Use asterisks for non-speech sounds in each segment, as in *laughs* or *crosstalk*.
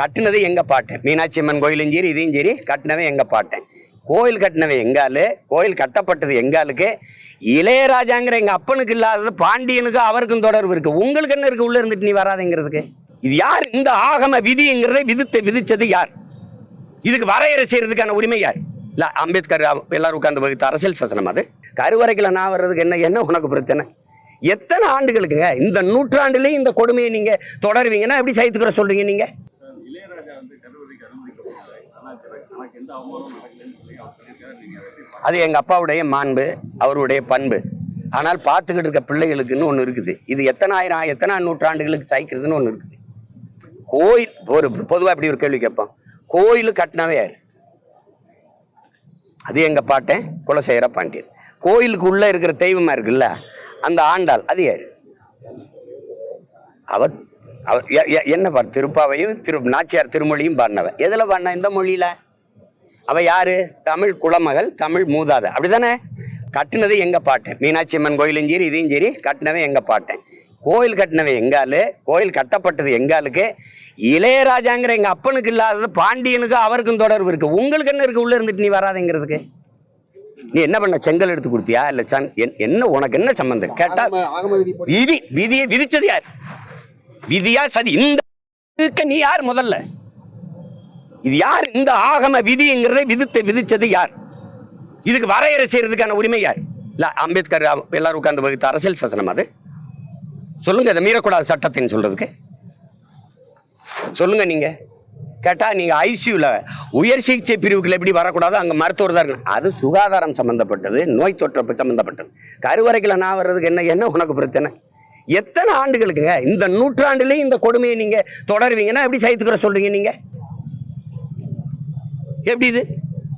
கட்டினது எங்கள் பாட்டேன் மீனாட்சி அம்மன் கோயிலும் சரி இதையும் சரி கட்டினவன் எங்கள் பாட்டேன் கோயில் கட்டினவன் எங்காலு கோயில் கட்டப்பட்டது எங்காலுக்கு இளையராஜாங்கிற எங்கள் அப்பனுக்கு இல்லாதது பாண்டியனுக்கு அவருக்கும் தொடர்பு இருக்குது உங்களுக்கு என்ன இருக்கு? உள்ளே இருந்துட்டு நீ வராதுங்கிறதுக்கு. இது யார்? இந்த ஆகம விதிங்கிறதை விதித்த விதித்தது யார்? இதுக்கு வரையறை செய்யறதுக்கான உரிமை யார்? இல்லை அம்பேத்கர் எல்லாரும் உட்காந்து வகுத்த அரசியல் சாசனம் அது. கருவறைக்கில் நான் வர்றதுக்கு என்ன என்ன உனக்கு பிரச்சனை? எத்தனை ஆண்டுகளுக்குங்க? இந்த நூற்றாண்டுலேயும் இந்த கொடுமையை நீங்கள் தொடருவீங்கன்னா எப்படி சைத்துக்கிற சொல்கிறீங்க நீங்கள் சார் இளையராஜா வந்து கருவறைக்கு அனுமதிக்கப்பட்டார் ஆனால் எனக்கு எந்த அவமானம் நடக்கலைன்னு சொல்லி அவர் சொல்லியிருக்காரு நீங்க அது எங்க அப்பாவுடைய மாண்பு அவருடைய பண்பு. ஆனால் பார்த்துக்கிட்டு இருக்க பிள்ளைகளுக்குன்னு ஒன்று இருக்குது. இது எத்தனாயிரம் எத்தனை நூற்றாண்டுகளுக்கு சாய்க்கிறதுன்னு ஒன்று இருக்குது. கோயில் ஒரு பொதுவாக இப்படி ஒரு கேள்வி கேட்போம்? கோயில் கட்டினவே யார்? அது எங்க பாட்டேன் குலசேகர பாண்டியன். கோயிலுக்கு உள்ளே இருக்கிற தெய்வமாக இருக்குல்ல அந்த ஆண்டாள் அது யார்? அவ எ- என்ன பாரு திருப்பாவையும் திரு நாச்சியார் திருமொழியும் பாடினவன் எதுல பாடின இந்த மொழியில? அவ யாரு? தமிழ் குலமகள் தமிழ் மூதாதை. அப்படிதானே கட்டினது எங்க பாட்டேன் மீனாட்சி அம்மன் கோயிலும் சரி இதையும் சரி கட்டினவன் எங்க பாட்டேன் கோயில் கட்டினவன் எங்காலு கோயில் கட்டப்பட்டது எங்காலுக்கு இளையராஜாங்கிற எங்க அப்பனுக்கு இல்லாதது பாண்டியனுக்கு அவருக்கும் தொடர்பு இருக்கு. உங்களுக்கு என்ன இருக்கு? உள்ள இருந்துட்டு நீ வராதுங்கிறதுக்கு. நீ என்ன பண்ண? செங்கல் எடுத்து கொடுத்தியா இல்ல சன் என்- என்ன உனக்கு என்ன சம்பந்தம்? கேட்டா ஆகம ஆகம விதிப்படி விதி விதியை விதிச்சது யார்? விதியா சரி இந்த நீ யார் முதல்ல? இது யார்? இந்த ஆகம விதிங்கிறதை விதித்த விதிச்சது யார்? இதுக்கு வரையறை செய்யறதுக்கான உரிமை யார்? இல்லை அம்பேத்கர் எல்லாரும் உட்கார்ந்து வகுத்த அரசியல் சாசனம் அது. சொல்லுங்க இதை மீறக்கூடாது சட்டத்தின்னு சொல்றதுக்கு. சொல்லுங்க நீங்க. கேட்டா நீங்க ஐசியூல உயர் சிகிச்சை பிரிவுகள் எப்படி வரக்கூடாது அங்க மருத்துவர் தான் இருக்கணும் அது சுகாதாரம் சம்பந்தப்பட்டது நோய் தொற்று சம்பந்தப்பட்டது. கருவறைக்குள்ள நான் வர்றதுக்கு என்ன என்ன உனக்கு பிரச்சனை? எத்தனை ஆண்டுகளுக்குங்க? இந்த நூற்றாண்டுலேயும் இந்த கொடுமையை நீங்கள் தொடருவீங்கன்னா எப்படி சைத்துக்கிற சொல்கிறீங்க நீங்கள் எப்படி இது?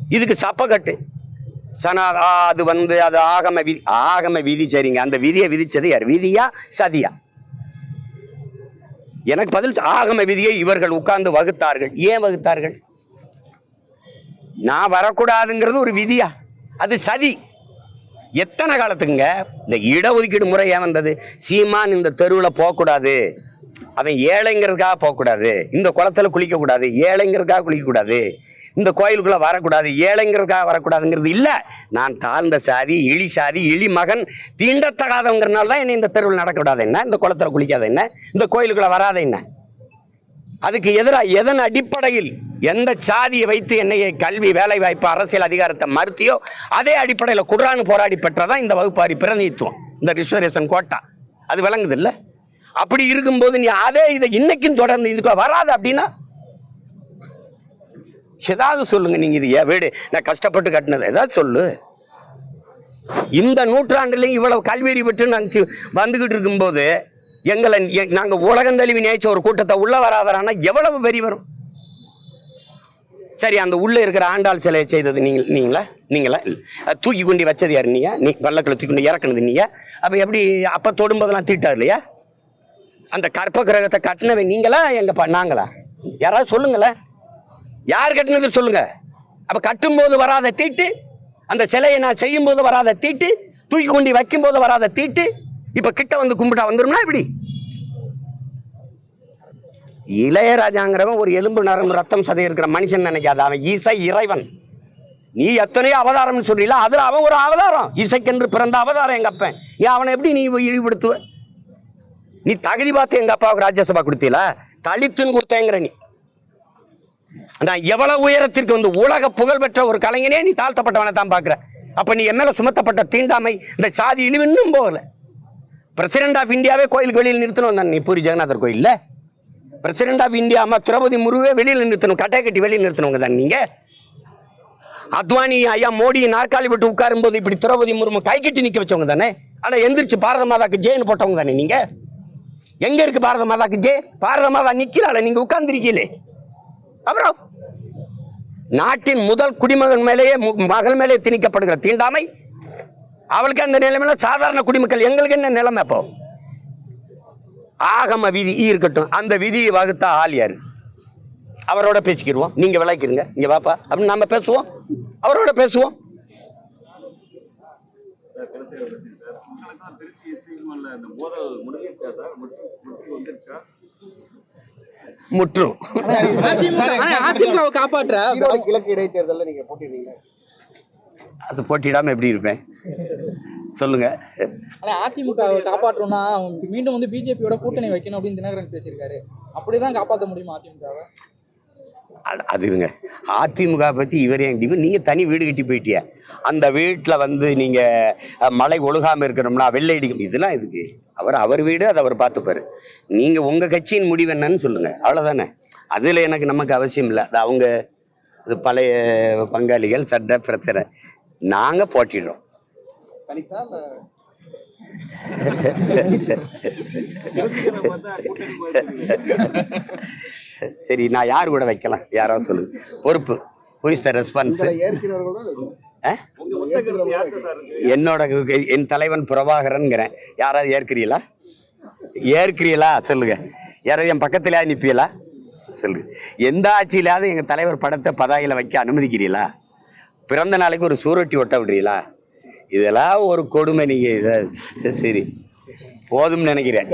இதுக்கு சப்பக்கட்டு. சனா அது வந்து அது ஆகம விதி ஆகம விதி சரிங்க. அந்த விதியை விதிச்சது யார்? விதியா சதியா? எனக்கு பதில் ஆகம விதியை இவர்கள் உட்கார்ந்து வகுத்தார்கள். ஏன் வகுத்தார்கள்? நான் வரக்கூடாதுங்கிறது ஒரு விதியா? அது சதி. எத்தனை காலத்துக்குங்க? இந்த இடஒதுக்கீடு முறை ஏன் வந்தது? சீமான் இந்த தெருவில் போகக்கூடாது. அவன் ஏழைங்கிறதுக்காக போகக்கூடாது. இந்த குளத்துல குளிக்க கூடாது ஏழைங்கிறதுக்காக குளிக்கக்கூடாது. இந்த கோயிலுக்குள்ளே வரக்கூடாது ஏழைங்கிறதுக்காக வரக்கூடாதுங்கிறது இல்லை. நான் தாழ்ந்த சாதி இழி சாதி இழி மகன் தீண்டத்தகாதவங்கிறனால தான் என்னை இந்த தெருவில் நடக்கக்கூடாது. என்ன? இந்த குளத்தில் குளிக்காத என்ன? இந்த கோயிலுக்குள்ளே வராத என்ன? அதுக்கு எதிராக எதன் அடிப்படையில் எந்த சாதியை வைத்து என்னைய கல்வி வேலை வாய்ப்பு அரசியல் அதிகாரத்தை மறுத்தியோ அதே அடிப்படையில் குர்ஆன் போராடி பெற்றதான் இந்த வகுப்பாரி பிரதிநிதித்துவம். இந்த ரிசர்வேஷன் கோட்டா. அது விளங்குது இல்லை? அப்படி இருக்கும்போது நீ அதே இதை இன்னைக்கும் தொடர்ந்து இதுக்கு வராது அப்படின்னா ஏதாவது சொல்லுங்க நீங்க இது ஏன் வீடு? நான் கஷ்டப்பட்டு கட்டினது. ஏதாவது சொல்லு. இந்த நூற்றாண்டுலையும் இவ்வளவு கல்வெறி பெற்று நாங்கள் வந்துகிட்டு இருக்கும்போது எங்களை எ- உலகம் தழுவி நினைச்ச ஒரு கூட்டத்தை உள்ள வராதரானா எவ்வளவு வெறி வரும்? சரி அந்த உள்ள இருக்கிற ஆண்டாள் சிலையை செய்தது நீங்கள் நீங்களா? நீங்களா? அது தூக்கி கொண்டு வச்சது யார் நீங்க நீ பல்லக்கில் தூக்கி கொண்டு இறக்குனது நீங்க அப்போ எப்படி அப்போ தொடும்போதெல்லாம் தீட்டார் இல்லையா? அந்த கற்ப கிரகத்தை கட்டினவன் நீங்களா? எங்கப்பா நாங்களா? யாராவது சொல்லுங்களேன். யார் கட்டினது சொல்லுங்க. அப்போ கட்டும்போது வராத தீட்டு அந்த சிலையை நான் செய்யும் போது வராத தீட்டு தூக்கி கொண்டு வைக்கும் போது வராத தீட்டு இப்போ கிட்ட வந்து கும்பிட்டா வந்துடும்னா இப்படி இளையராஜாங்கிறவன் ஒரு எலும்பு நரம்பு ரத்தம் சதை இருக்கிற மனுஷன் நினைக்காத. அவன் இசை இறைவன். நீ எத்தனையோ அவதாரம்னு சொல்றீல அதுல அவன் ஒரு அவதாரம். இசைக்கென்று பிறந்த அவதாரம் எங்க அப்பன். ஏன் அவனை எப்படி நீ இழிவுபடுத்துவ? நீ தகுதி பார்த்து எங்க அப்பாவுக்கு ராஜ்யசபா கொடுத்தீல? தலித்துன்னு கொடுத்தேங்கிற நீ. நான் எவ்வளவு உயரத்திற்கு வந்து உலக புகழ்பெற்ற ஒரு கலைஞனே நீ தாழ்த்தப்பட்டவனை தான் பார்க்குற. அப்போ நீ என் சுமத்தப்பட்ட தீண்டாமை இந்த சாதி இழிவு இன்னும் போகல. பிரசிடென்ட் ஆஃப் இந்தியாவே கோயிலுக்கு வெளியில் நிறுத்தணும் தான் நீ பூரி ஜெகநாதர் கோயிலில்? பிரசிடென்ட் ஆஃப் இந்தியா அம்மா திரௌபதி முருவே வெளியில் நிறுத்தணும் கட்டை கட்டி வெளியில் நிறுத்தணுங்க தான் நீங்கள் அத்வானி ஐயா மோடி நாற்காலி விட்டு உட்காரும் போது இப்படி திரௌபதி முர்மு கை கட்டி நிற்க வச்சவங்க தானே? ஆனால் எந்திரிச்சு பாரத மாதாக்கு ஜெயின்னு போட்டவங்க தானே நீங்கள் எங்கே இருக்கு பாரத மாதாக்கு ஜெய்? பாரத மாதா நிற்கிறாள் நீங்கள் உட்காந்துருக்கீங்களே அப்புறம் நாட்டின் முதல் குடிமகன் மேலேயே மகள் மேலே திணிக்கப்படுகிற தீண்டாமை அவளுக்கு அந்த நிலைமையில சாதாரண குடிமக்கள் எங்களுக்கு என்ன நிலைமை அப்போ? ஆகம விதி இருக்கட்டும் அந்த விதியை வகுத்தா ஆள் யாரு? அவரோட பேசிக்கிடுவோம். நீங்க விளக்கிடுங்க இங்க வாப்பா. அப்படின்னு நம்ம பேசுவோம். அவரோட பேசுவோம். சார் திருச்சி முற்றும் அதிமுக காப்பாற்ற கிழக்கு இடைத்தேர்தலில் நீங்க போட்டிருந்தீங்க அது போட்டிடாம எப்படி இருப்பேன்? சொல்லுங்க. ஆனா அதிமுகவை காப்பாற்றணும்னா மீண்டும் வந்து பிஜேபியோட கூட்டணி வைக்கணும் அப்படின்னு தினகரன் பேசியிருக்காரு. அப்படிதான் காப்பாற்ற முடியுமா அதிமுகவை? அது- இருங்க. அதிமுக பத்தி இவர் ஏன் இப்படி- நீங்க தனி வீடு கட்டி போயிட்டிய? அந்த வீட்டுல வந்து நீங்க அஹ், மழை ஒழுகாம இருக்கணும்னா வெள்ளை அடிக்கும் இதெல்லாம் இதுக்கு அவர் அவர் வீடு அதை அவர் பார்த்துப்பாரு. நீங்க உங்க கட்சியின் முடிவு என்னன்னு சொல்லுங்க. அவ்வளவுதானே? அதுல எனக்கு நமக்கு அவசியம் இல்லை. அது அவங்க அது பழைய பங்காளிகள் சட்ட பிரச்சனை. நாங்க போட்டிடுறோம். தனித்தா *laughs* சரி நான் யார் கூட வைக்கலாம்? யாராவது சொல்லுங்க பொறுப்பு. ஹூஇஸ் த ரெஸ்பான்ஸ் என்னோட என் தலைவன் பிரபாகரன்கிறேன் யாராவது ஏற்கிறீங்களா ஏற்கிறீங்களா சொல்லுங்க. யாராவது என் பக்கத்துல நிப்பீங்களா சொல்லுங்க எந்த ஆட்சியிலாவது எங்க தலைவர் படத்தை பதாகையில வைக்க அனுமதிக்கிறீங்களா பிறந்த நாளைக்கு ஒரு சூரட்டி ஒட்ட விடுறீங்களா இதெல்லாம் ஒரு கொடுமை நீங்க. இத சரி. போதும்னு நினைக்கிறேன்.